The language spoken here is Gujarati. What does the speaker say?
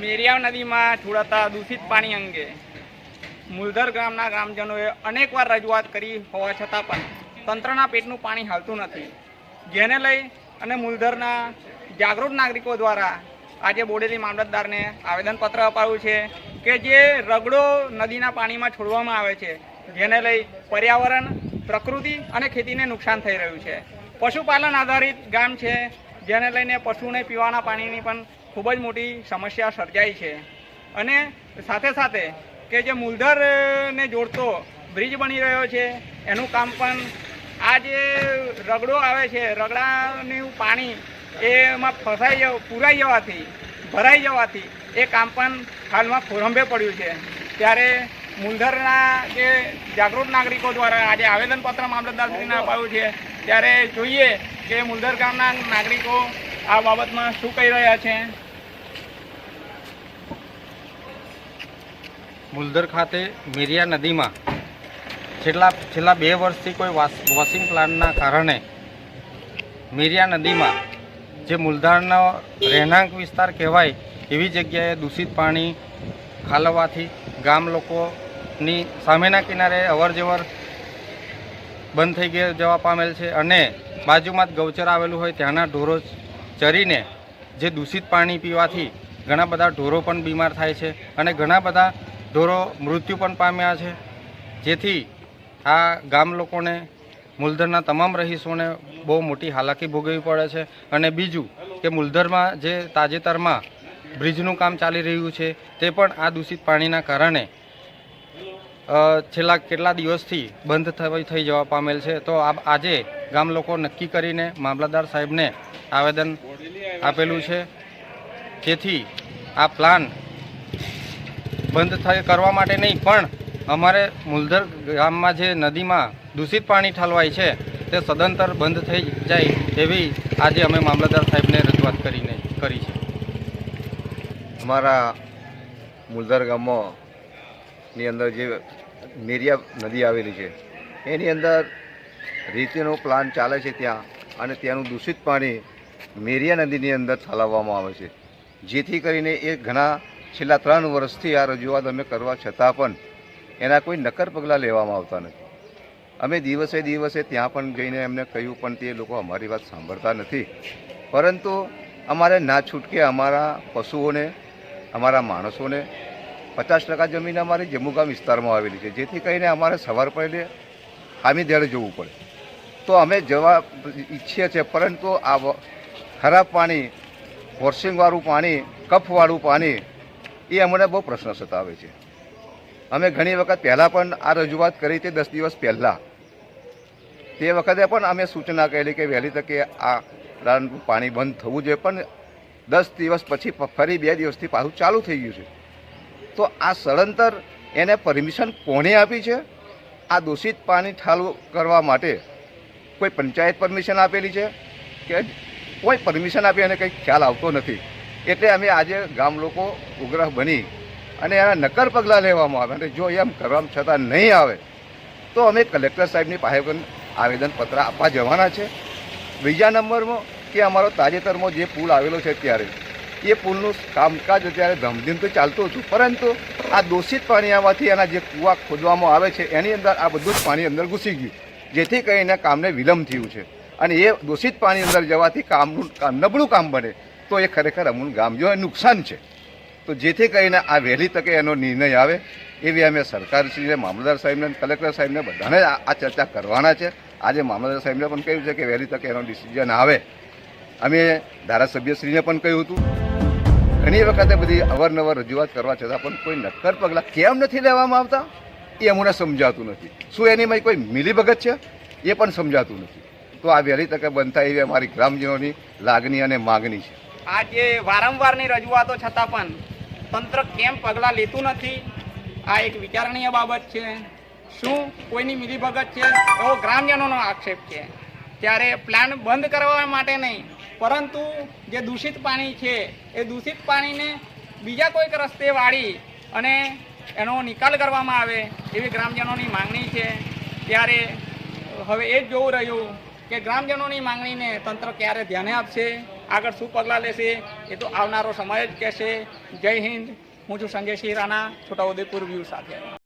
મેરિયાવ નદીમાં છોડાતા દૂષિત પાણી અંગે મુલધર ગામના ગ્રામજનોએ અનેકવાર રજૂઆત કરી હોવા છતાં પણ તંત્રના પેટનું પાણી હાલતું નથી. જેને લઈ અને મુલધરના જાગૃત નાગરિકો દ્વારા આજે બોડેલી મામલતદારને આવેદનપત્ર અપાયું છે કે જે રગડો નદીના પાણીમાં છોડવામાં આવે છે, જેને લઈ પર્યાવરણ, પ્રકૃતિ અને ખેતીને નુકસાન થઈ રહ્યું છે. પશુપાલન આધારિત ગામ છે, જેને લઈને પશુને પીવાના પાણીની પણ ખૂબ જ મોટી સમસ્યા સર્જાઈ છે. અને સાથે સાથે કે જે મૂલધરને જોડતો બ્રિજ બની રહ્યો છે, એનું કામ પણ આ જે રગડો આવે છે, રગડાનું પાણી, એમાં ફસાઈ જવા, પૂરાઈ જવાથી, ભરાઈ જવાથી, એ કામ પણ હાલમાં ફોરંભે પડ્યું છે. ત્યારે મુલધરના જે જાગૃત નાગરિકો દ્વારા આજે આવેદનપત્ર મામલતદારશ્રીને અપાયું છે. ત્યારે જોઈએ કે મુલધર ગામના નાગરિકો આ બાબતમાં શું કહી રહ્યા છે. મુલધર ખાતે મેરિયા નદીમાં છેલ્લા છેલ્લા બે વર્ષથી કોઈ વોશિંગ પ્લાન્ટના કારણે મિરિયા નદીમાં જે મૂલધારનો રહેણાંક વિસ્તાર કહેવાય, એવી જગ્યાએ દૂષિત પાણી ખાલવવાથી ગામ લોકોની સામેના કિનારે અવરજવર બંધ થઈ ગયા જવા પામેલ છે અને બાજુમાં જ ગૌચર આવેલું હોય ત્યાંના ઢોરો ચરીને જે દૂષિત પાણી પીવાથી ઘણા બધા ઢોરો પણ બીમાર થાય છે અને ઘણા બધા ઢોરો મૃત્યુ પણ પામ્યા છે. જેથી આ ગામ લોકોને, મુલધરના તમામ રહીશોને બહુ મોટી હાલાકી ભોગવવી પડે છે. અને બીજું કે મુલધરમાં જે તાજેતરમાં બ્રિજનું કામ ચાલી રહ્યું છે, તે પણ આ દૂષિત પાણીના કારણે છેલ્લા કેટલા દિવસથી બંધ થઈ થઈ જવા પામેલ છે. તો આજે ગામ લોકો નક્કી કરીને મામલતદાર સાહેબને આવેદન આપેલું છે. જેથી આ પ્લાન બંધ થઈ કરવા માટે નહીં, પણ અમારે મુલધર ગામમાં જે નદીમાં દૂષિત પાણી ઠાલવાય છે, તે સદંતર બંધ થઈ જાય એવી આજે અમે મામલતદાર સાહેબને રજૂઆત કરીને કરી છે. અમારા મુલધર ગામમાં અંદર જે મેરિયા નદી આવેલી છે, એની અંદર રીતેનો પ્લાન ચાલે છે ત્યાં અને ત્યાંનું દૂષિત પાણી મેરિયા નદીની અંદર ઠાલવવામાં આવે છે. જેથી કરીને એ ઘણા છેલ્લા ત્રણ વર્ષથી આ રજૂઆત અમે કરવા છતાં પણ એના કોઈ નક્કર પગલાં લેવામાં આવતા નથી. અમે દિવસે દિવસે ત્યાં પણ જઈને એમને કહ્યું, પણ તે લોકો અમારી વાત સાંભળતા નથી. પરંતુ અમારે ના છૂટકે અમારા પશુઓને, અમારા માણસોને પચાસ ટકા જમીન અમારી જમ્મુગામ વિસ્તારમાં આવેલી છે. જેથી કરીને અમારે સવાર પડે હામી દેડે જવું પડે. તો અમે જવા ઈચ્છીએ છીએ, પરંતુ આ ખરાબ પાણી વોશિંગવાળું પાણી, કફવાળું પાણી, એ અમને બહુ પ્રશ્ન સતાવે છે. અમે ઘણી વખત પહેલાં પણ આ રજૂઆત કરી હતી દસ દિવસ પહેલાં. તે વખતે પણ અમે સૂચના કરેલી કે વહેલી તકે આ પ્લાન્ટનું પાણી બંધ થવું જોઈએ, પણ દસ દિવસ પછી ફરી બે દિવસથી પાછું ચાલુ થઈ ગયું છે. તો આ સળંતર એને પરમિશન કોણે આપી છે? આ દૂષિત પાણી ઠાલુ કરવા માટે કોઈ પંચાયત પરમિશન આપેલી છે? કે કોઈ પરમિશન આપી એને કંઈ ખ્યાલ આવતો નથી? એટલે અમે આજે ગામ લોકો ઉગ્રહ બની અને એના નક્કર પગલાં લેવામાં આવે. અને જો એમ કરવામાં છતાં નહીં આવે, તો અમે કલેક્ટર સાહેબની પાસે પણ આવેદનપત્ર આપવા જવાના છે. બીજા નંબરમાં કે અમારો તાજેતરમાં જે પુલ આવેલો છે ત્યારે એ પુલનું કામકાજ અત્યારે ધમધીમ તો ચાલતું હતું. પરંતુ આ દૂષિત પાણી આવવાથી એના જે કૂવા ખોદવામાં આવે છે, એની અંદર આ બધું જ પાણી અંદર ઘૂસી ગયું. જેથી કરીને કામને વિલંબ થયું છે. અને એ દૂષિત પાણી અંદર જવાથી કામનું નબળું કામ બને, તો એ ખરેખર અમૂલ ગામજોને નુકસાન છે. તો જેથી કરીને આ વહેલી તકે એનો નિર્ણય આવે, એવી અમે સરકારશ્રીને મામલતદાર સાહેબને કલેક્ટર સાહેબને બધાને આ ચર્ચા કરવાના છે. આજે મામલતદાર સાહેબને પણ કહ્યું છે કે વહેલી તકે એનો ડિસિઝન આવે. અમે ધારાસભ્યશ્રીને પણ કહ્યું હતું. ઘણી વખતે બધી અવારનવાર રજૂઆત કરવા છતાં પણ કોઈ નક્કર પગલાં કેમ નથી લેવામાં આવતા? એ અમને સમજાતું નથી. શું એનીમાં કોઈ મિલીભગત છે? એ પણ સમજાતું નથી. તો આ વહેલી તકે બનતા એવી અમારી ગ્રામજનોની લાગણી અને માગણી છે. આ જે વારંવારની રજૂઆતો છતાં પણ તંત્ર કેમ પગલાં લેતું નથી? આ એક વિચારણીય બાબત છે. શું કોઈની મિલીભગત છે? એવો ગ્રામજનોનો આક્ષેપ છે. ત્યારે પ્લાન બંધ કરવા માટે નહીં, પરંતુ જે દૂષિત પાણી છે, એ દૂષિત પાણીને બીજા કોઈક રસ્તે વાળી અને એનો નિકાલ કરવામાં આવે એવી ગ્રામજનોની માંગણી છે. ત્યારે હવે એ જ જોવું રહ્યું કે ગ્રામજનોની માંગણીને તંત્ર ક્યારે ધ્યાને આપશે? આગળ શું પગલાં લેશે? એ તો આવનારો સમય જ કહેશે. જય હિન્દ. હું છું સંજય સિંહ રાણા, છોટાઉદેપુર વ્યૂ સાથે.